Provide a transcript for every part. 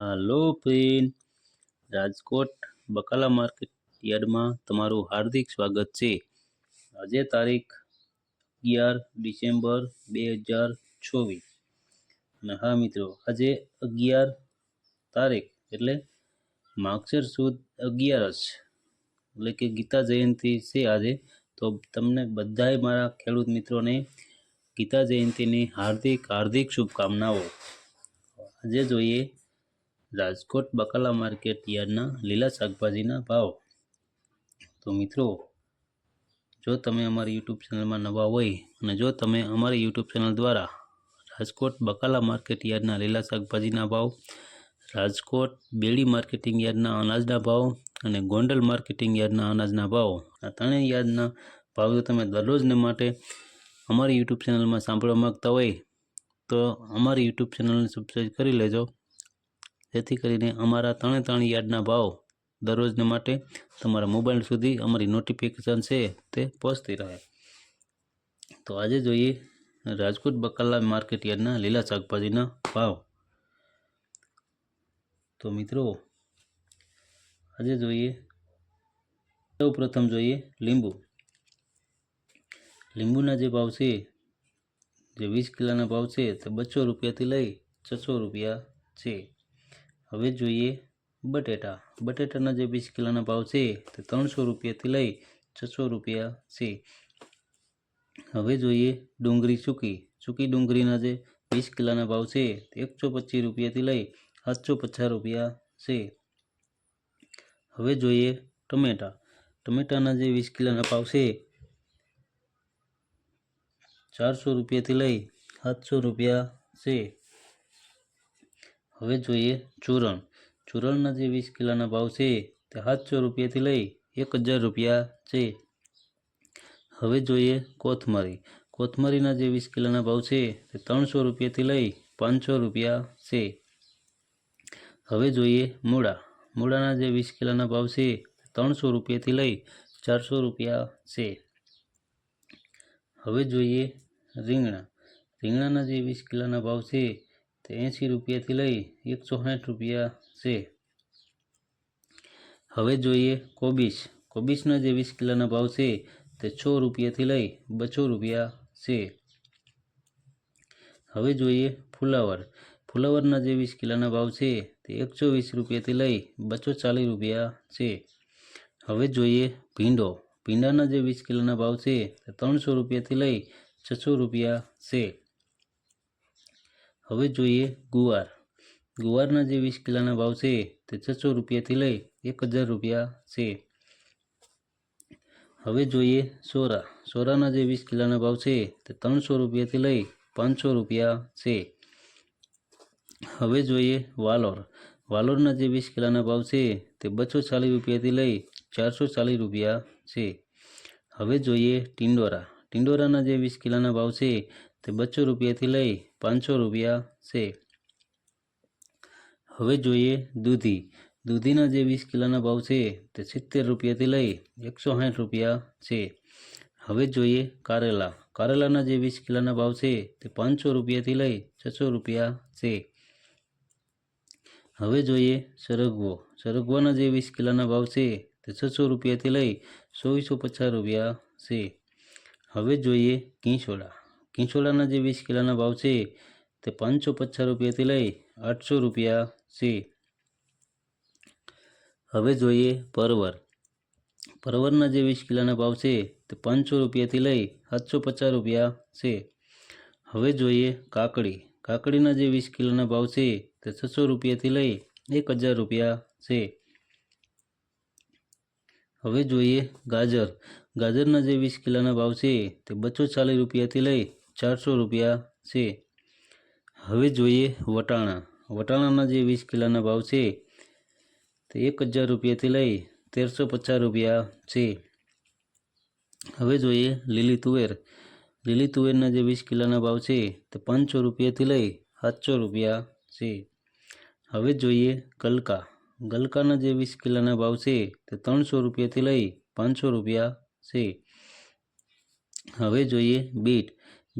હાલો friend Rajkot બકાલા market યાર્ડમાં તમારું હાર્દિક સ્વાગત છે. આજે તારીખ અગિયાર ડિસેમ્બર બે હજાર ચોવીસ. અને હા મિત્રો, આજે અગિયાર તારીખ એટલે માગસર સુદ અગિયારસ એટલે કે ગીતા જયંતિ છે આજે. તો તમને બધાય મારા ખેડૂત મિત્રોને ગીતા જયંતિની હાર્દિક હાર્દિક શુભકામનાઓ. આજે જોઈએ રાજકોટ બકાલા માર્કેટ યાર્ડના લીલા શાકભાજીના ભાવ. તો મિત્રો, જો તમે અમારી યુટ્યુબ ચેનલમાં નવા હોય અને જો તમે અમારી યુટ્યુબ ચેનલ દ્વારા રાજકોટ બકાલા માર્કેટ યાર્ડના લીલા શાકભાજીના ભાવ, રાજકોટ બેડી માર્કેટિંગ યાર્ડના અનાજના ભાવ અને ગોંડલ માર્કેટિંગ યાર્ડના અનાજના ભાવ, આ ત્રણેય યાર્ડના ભાવ જો તમે દરરોજને માટે અમારી યુટ્યુબ ચેનલમાં સાંભળવા માગતા હોય તો અમારી યુટ્યુબ ચેનલને સબસ્ક્રાઈબ કરી લેજો. જેથી કરીને અમારા ત્રણે ત્રણ યાર્ડના ભાવ દરરોજને માટે તમારા મોબાઈલ સુધી અમારી નોટિફિકેશન છે તે પહોંચતી રહે. તો આજે જોઈએ રાજકોટ બકાલા માર્કેટ યાર્ડના લીલા શાકભાજીના ભાવ. તો મિત્રો, આજે જોઈએ સૌ પ્રથમ જોઈએ લીંબુ. લીંબુના જે ભાવ છે, જે વીસ કિલોના ભાવ છે તે બસો રૂપિયાથી લઈ છસો રૂપિયા છે. હવે જોઈએ બટેટા. બટેટાના જે વીસ કિલોના ભાવ છે તે ત્રણસો રૂપિયાથી લઈ છસો રૂપિયા છે. હવે જોઈએ ડુંગળી સૂકી. સૂકી ડુંગળીના જે વીસ કિલોના ભાવ છે તે એકસો પચીસ રૂપિયાથી લઈ સાતસો પચાસ રૂપિયા છે. હવે જોઈએ ટમેટા. ટમેટાના જે વીસ કિલોના ભાવ છે ચારસો રૂપિયાથી લઈ સાતસો રૂપિયા છે. હવે જોઈએ ચૂરણ. ચૂરણના જે વીસ કિલોના ભાવ છે તે સાતસો રૂપિયાથી લઈ એક હજાર રૂપિયા છે. હવે જોઈએ કોથમરી. કોથમરીના જે વીસ કિલોના ભાવ છે તે ત્રણસો રૂપિયાથી લઈ પાંચસો રૂપિયા છે. હવે જોઈએ મૂળા. મૂળાના જે વીસ કિલોના ભાવ છે ત્રણસો રૂપિયાથી લઈ ચારસો રૂપિયા છે. હવે જોઈએ રીંગણા. રીંગણાના જે વીસ કિલોના ભાવ છે તે એંસી રૂપિયાથી લઈ એકસો સાઠ રૂપિયા છે. હવે જોઈએ કોબીસ કોબીસના જે વીસ કિલોના ભાવ છે તે છ રૂપિયાથી લઈ બસો રૂપિયા છે. હવે જોઈએ ફુલાવર. ફુલાવરના જે વીસ કિલોના ભાવ છે તે એકસો વીસ રૂપિયાથી લઈ બસો ચાલીસ રૂપિયા છે. હવે જોઈએ ભીંડો. ભીંડાના જે વીસ કિલોના ભાવ છે તે ત્રણસો રૂપિયાથી લઈ છસો રૂપિયા છે. હવે જોઈએ ગુવાર. ગુવારના જે વીસ કિલોના ભાવ છે તે છસો રૂપિયાથી લઈ એક હજાર રૂપિયા છે. હવે જોઈએ સોરા. સોરાના જે વીસ કિલોના ભાવ છે તે ત્રણસો રૂપિયાથી લઈ પાંચસો રૂપિયા છે. હવે જોઈએ વાલોર. વાલોરના જે વીસ કિલોના ભાવ છે તે બસો ચાલીસ રૂપિયાથી લઈ ચારસો ચાલીસ રૂપિયા છે. હવે જોઈએ ટિંડોરા. ટિંડોરાના જે વીસ કિલોના ભાવ છે તે બસો રૂપિયાથી લઈ પાંચસો રૂપિયા છે. હવે જોઈએ દૂધી. દૂધીના જે વીસ કિલોના ભાવ છે તે સિત્તેર રૂપિયાથી લઈ એકસો સાઠ રૂપિયા છે. હવે જોઈએ કારેલા. કારેલાના જે વીસ કિલોના ભાવ છે તે પાંચસો રૂપિયાથી લઈ છસો રૂપિયા છે. હવે જોઈએ સરગવો. સરગવાના જે વીસ કિલોના ભાવ છે તે છસો રૂપિયાથી લઈ ચોવીસો પચાસ રૂપિયા છે. હવે જોઈએ કિંચોડા કિંચોડાના જે વીસ કિલોના ભાવ છે, તે પાંચસો પચાસ રૂપિયાથી લઈ આઠસો રૂપિયા છે. હવે જોઈએ પરવર. પરવરના જે વીસ કિલોના ભાવ છે, તે પાંચસો રૂપિયાથી લઈ સાતસો પચાસ રૂપિયા છે. હવે જોઈએ કાકડી. કાકડીના જે વીસ કિલોના ભાવ છે, તે છસો રૂપિયાથી લઈ એક હજાર રૂપિયા છે. હવે જોઈએ ગાજર. ગાજરના જે વીસ કિલોના ભાવ છે, તે બસો ચાલીસ રૂપિયાથી લઈ ચારસો રૂપિયા છે. હવે જોઈએ વટાણા. વટાણાના જે વીસ કિલોના ભાવ છે, તે એક હજાર રૂપિયાથી લઈ તેરસો પચાસ રૂપિયા છે. હવે જોઈએ લીલી તુવેર. લીલી તુવેરના જે વીસ કિલોના ભાવ છે, તે પાંચસો રૂપિયાથી લઈ સાતસો રૂપિયા છે. હવે જોઈએ ગલકા. ગલકાના જે વીસ કિલોના ભાવ છે, તે ત્રણસો રૂપિયાથી લઈ પાંચસો રૂપિયા છે. હવે જોઈએ બીટ.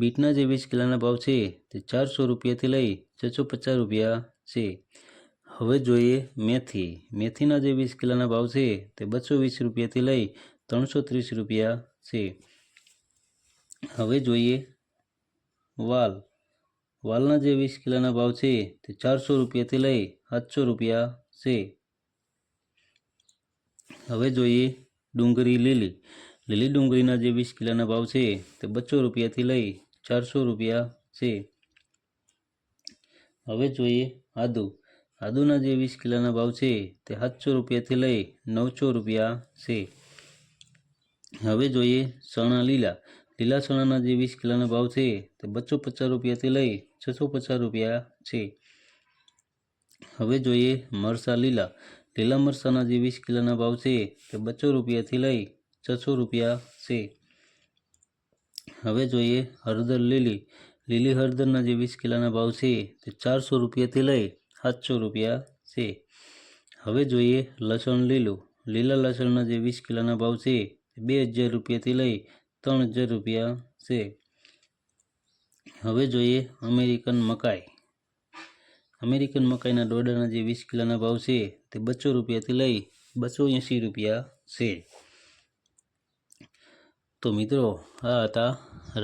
બીટના જે વીસ કિલોના ભાવ છે તે ચારસો રૂપિયાથી લઈ છસો પચાસ રૂપિયા છે. હવે જોઈએ મેથી. મેથીના જે વીસ કિલોના ભાવ છે તે બસો વીસ રૂપિયાથી લઈ ત્રણસો ત્રીસ રૂપિયા છે. હવે જોઈએ વાલ. વાલના જે વીસ કિલોના ભાવ છે તે ચારસો રૂપિયાથી લઈ સાતસો રૂપિયા છે. હવે જોઈએ ડુંગળી લીલી. લીલી ડુંગળીના જે વીસ કિલોના ભાવ છે તે બસો રૂપિયાથી લઈ ચારસો રૂપિયા છે. હવે જોઈએ આદુ. આદુના જે વીસ કિલોના ભાવ છે તે સાતસો રૂપિયાથી લઈ નવસો રૂપિયા છે. હવે જોઈએ ચણા લીલા. લીલા ચણાના જે વીસ કિલોના ભાવ છે તે બસો પચાસ રૂપિયાથી લઈ છસો પચાસ રૂપિયા છે. હવે જોઈએ મરસા લીલા. લીલા મરસાના જે વીસ કિલોના ભાવ છે તે બસો રૂપિયાથી લઈ છસો રૂપિયા છે. હવે જોઈએ હળદર લીલી. લીલી હળદરના જે વીસ કિલોના ભાવ છે તે ચારસો રૂપિયાથી લઈ સાતસો રૂપિયા છે. હવે જોઈએ લસણ લીલું. લીલા લસણના જે વીસ કિલોના ભાવ છે તે બે હજાર રૂપિયાથી લઈ ત્રણ હજાર રૂપિયા છે. હવે જોઈએ અમેરિકન મકાઈ. અમેરિકન મકાઈના ડોડાના જે વીસ કિલોના ભાવ છે તે બસો રૂપિયાથી લઈ બસો એંસી રૂપિયા છે. તો મિત્રો, આ હતા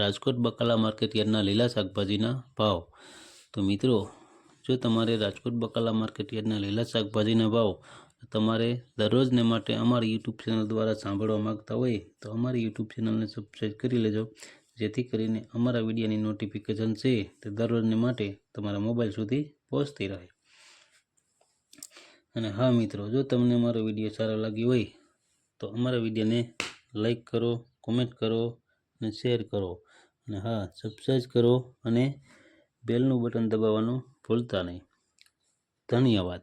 રાજકોટ બકાલા માર્કેટ યાર્ડના લીલા શાકભાજીના ભાવ. તો મિત્રો, જો તમારે રાજકોટ બકાલા માર્કેટ યાર્ડના લીલા શાકભાજીના ભાવ તમારે દરરોજને માટે અમારી યુટ્યુબ ચેનલ દ્વારા સાંભળવા માગતા હોય, તો અમારી યુટ્યુબ ચેનલને સબસ્ક્રાઈબ કરી લેજો. જેથી કરીને અમારા વિડીયોની નોટિફિકેશન છે તે દરરોજને માટે તમારા મોબાઈલ સુધી પહોંચતી રહે. અને હા મિત્રો, જો તમને અમારો વીડિયો સારો લાગ્યો હોય, તો અમારા વિડીયોને લાઈક કરો કોમેન્ટ કરો અને શેર કરો. અને હા સબસ્ક્રાઈબ કરો અને બેલનું બટન દબાવવાનું ભૂલતા નહીં. ધન્યવાદ.